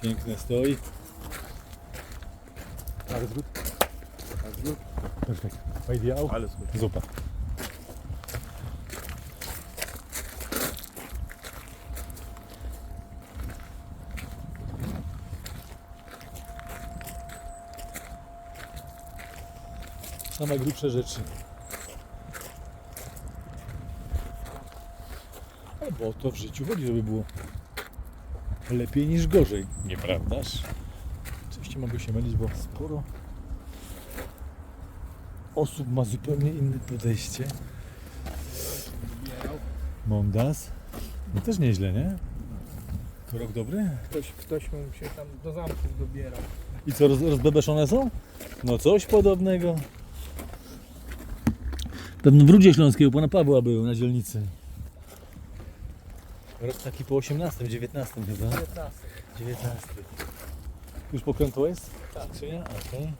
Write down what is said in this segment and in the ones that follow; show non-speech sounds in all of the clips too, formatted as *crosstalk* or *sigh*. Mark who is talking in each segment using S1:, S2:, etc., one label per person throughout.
S1: Piękne stoi. Alles gut?
S2: Alles gut?
S1: Perfekt.
S2: Alles gut.
S1: Super. Same grubsze rzeczy. No bo to w życiu chodzi, żeby było lepiej niż gorzej. Nieprawdaż? Oczywiście mogę się mylić, bo sporo osób ma zupełnie inne podejście. Mondas. No też nieźle, nie? To rok dobry?
S3: Ktoś, ktoś mu się tam do zamków dobierał.
S1: I co, roz, rozbebeszone są? No coś podobnego. Pewno w Rudzie Śląskiej u pana Pawła był na dzielnicy. Rok taki po 18, 19 chyba.
S3: 15.
S1: 19. Już pokrętło jest? Tak. Czy nie? Okej.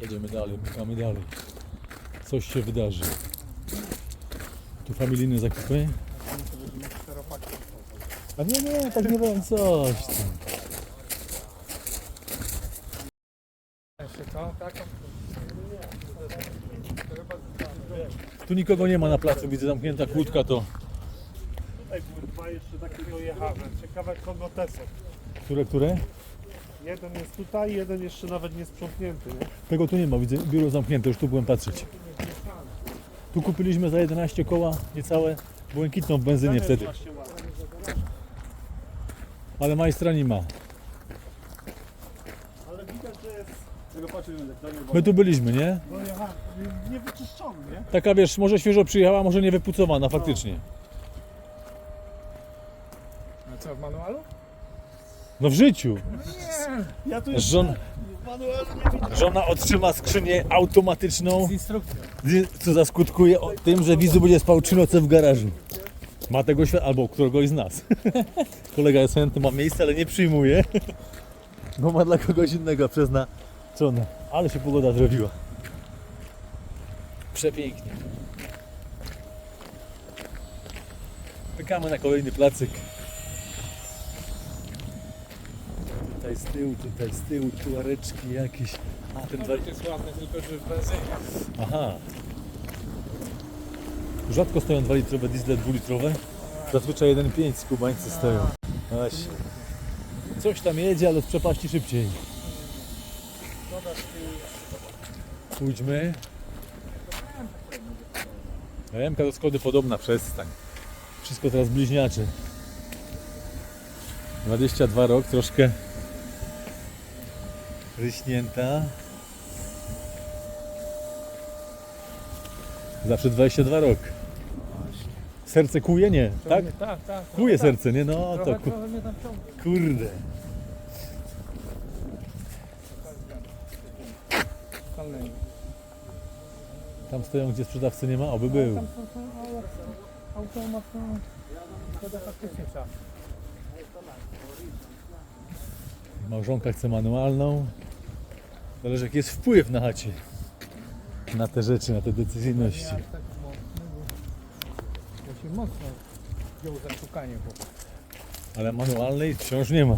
S1: Jedziemy dalej, pukamy dalej. Coś się wydarzy. Tu familijne zakupy. A nie, nie, tak nie będzie coś tam.
S3: Jeszcze co? Taką?
S1: Tu nikogo nie ma na placu, widzę zamknięta kłódka to.
S2: Tutaj były dwa jeszcze takie dojechane. Ciekawe kogo te są.
S1: Które, które?
S2: Jeden jest tutaj, jeden jeszcze nawet nie sprzątnięty. Nie?
S1: Tego tu nie ma, widzę biuro zamknięte, już tu byłem patrzeć. Tu kupiliśmy za 11 koła niecałe błękitną w benzynie wtedy, ale majstra nie ma.
S2: Ale widać, że
S1: My tu byliśmy, nie?
S2: nie wyczyszczony, nie?
S1: Taka wiesz, może świeżo przyjechała, może nie wypucowana faktycznie.
S3: A co, w manualu?
S1: No w życiu.
S3: Nie.
S2: Ja tu jeszcze
S1: Żon,
S2: nie widzę.
S1: żona otrzyma skrzynię automatyczną,
S3: Z instrukcją.
S1: co zaskutkuje o tym, że widzu będzie spał trzy noce w garażu. Ma tego świat, albo któregoś z nas. *laughs* Kolega jest chętny, ma miejsce, ale nie przyjmuje. *laughs* Bo ma dla kogoś innego przeznaczone. Ale się pogoda zrobiła. Przepięknie. Pykamy na kolejny placyk. Tutaj z tyłu, tutaj z tyłu, tuareczki jakieś. A ten dwa...
S3: To jest ładne, tylko że w benzynie.
S1: Aha. Rzadko stoją 2-litrowe diesle dwulitrowe. Zazwyczaj 1,5 z kubańcy stoją. Właśnie. Coś tam jedzie, ale z przepaści szybciej. Pójdźmy. Remka do Skody podobna, przestań. Wszystko teraz bliźniacze. 22 rok, troszkę ryśnięta. Zawsze 22 rok. Serce kuje? Nie, tak?
S3: Tak, tak. tak.
S1: Kuje
S3: tak.
S1: serce, nie? No to ku...
S3: tam ciągnie.
S1: kurde. Tam stoją, gdzie sprzedawcy nie ma, oby był.
S3: Tam są, są ale automat, no, szkoda faktycznie trzeba.
S1: Małżonka chce manualną. Zależy jaki jest wpływ na chacie. Na te rzeczy, na te decyzyjności.
S3: Ja tak mocny, bo ja się mocno wziął za szukanie, bo
S1: Ale manualnej wciąż nie ma.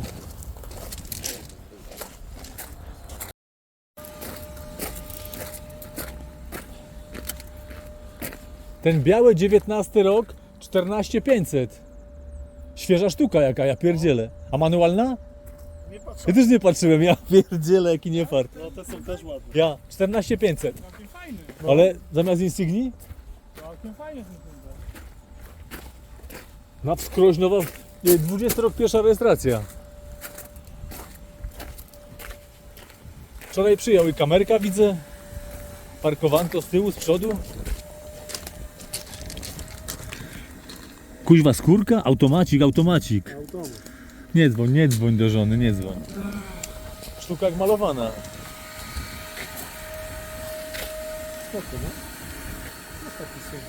S1: Ten biały 19 rok 14500. Świeża sztuka jaka, ja pierdzielę. A manualna?
S2: Nie patrzę.
S1: Ja też nie patrzyłem, ja pierdzielę jaki nie fart.
S2: No te są też ładne.
S1: Ja 14500.
S3: całkiem fajny.
S1: Ale zamiast Insigni?
S3: Całkiem fajny ten.
S1: Na wskroś nowa, nie, 20 rok pierwsza rejestracja. Wczoraj przyjął i kamerka widzę. Parkowanko z tyłu, z przodu. Kuźwa skórka, automacik, automacik.
S2: Automat.
S1: Nie dzwoń, nie dzwoń do żony, nie dzwoń. Sztuka jak malowana.
S3: No? Jest taki syn.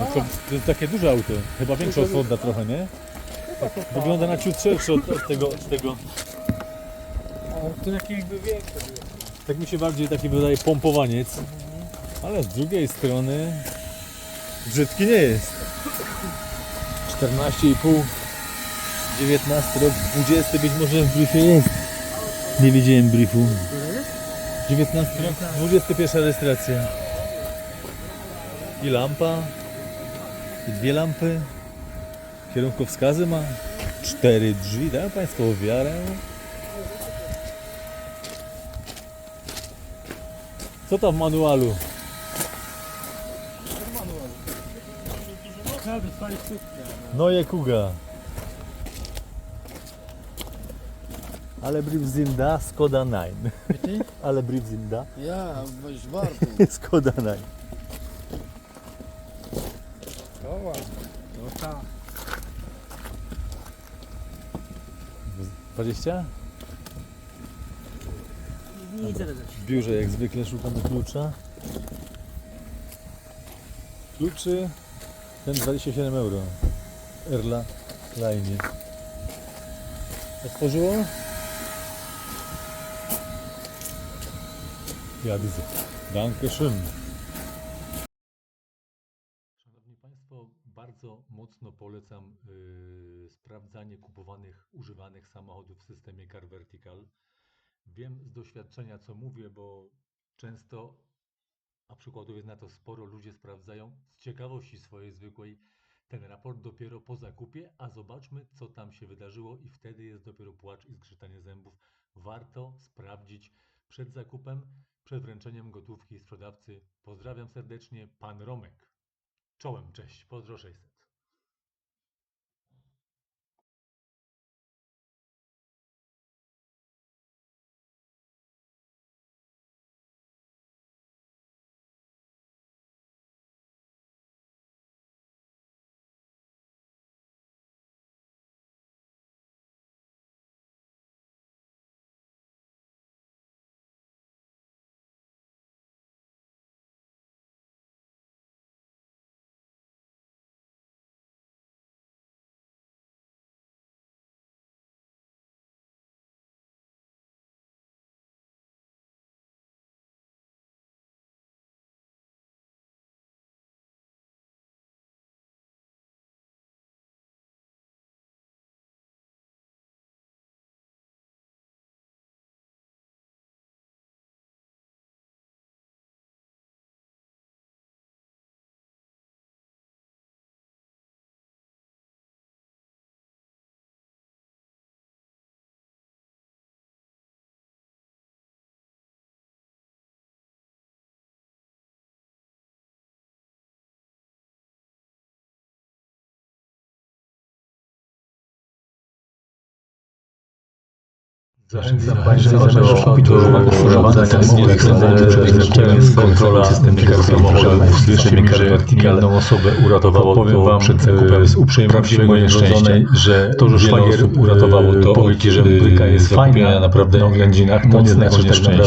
S1: No to, jest takie duże auto. Chyba większe od Forda trochę, nie? Wygląda na ciut szersze od, od tego, od tego.
S3: O, to jakieś jakby większe było.
S1: Tak mi się bardziej taki wydaje pompowaniec. Ale z drugiej strony brzydki nie jest. 14,5 19 rok, 20 być może w briefie jest. Nie widziałem briefu. 19 rok, 21 rejestracja. I lampa. I dwie lampy. Kierunkowskazy ma. Cztery drzwi, dają Państwo wiarę. Co tam w manualu? No je kuga. Ale brief zinda, Skoda 9. *laughs* Ale brief zinda,
S4: Ja, weź warto. *laughs*
S1: Skoda 9.
S3: To ładnie. To ta.
S1: 20?
S4: Nic
S1: W biurze jak zwykle szukamy klucza. Kluczy ten 27 euro. Erla Line. Otworzyło? Ja widzę. Danke schön. Szanowni Państwo, bardzo mocno polecam yy, sprawdzanie kupowanych, używanych samochodów w systemie Car Vertical. Wiem z doświadczenia, co mówię, bo często, a przykładów jest na to sporo, ludzie sprawdzają z ciekawości swojej zwykłej ten raport dopiero po zakupie, a zobaczmy, co tam się wydarzyło i wtedy jest dopiero płacz i zgrzytanie zębów. Warto sprawdzić przed zakupem, przed wręczeniem gotówki sprzedawcy. Pozdrawiam serdecznie, pan Romek. Czołem, cześć, pozdro 600.
S5: Zachęcam Państwa do sprawdzania samochodów samochodów z kontrola systemie samochodów w systemie Vertical. Jedną osobę uratowało powiem Wam przed zakupem z uprzejmości mojej żonej, że to, że szwagier uratowało to, powiedzieć, że bryka jest fajna, naprawdę na oględzinach, mocnego szczęścia.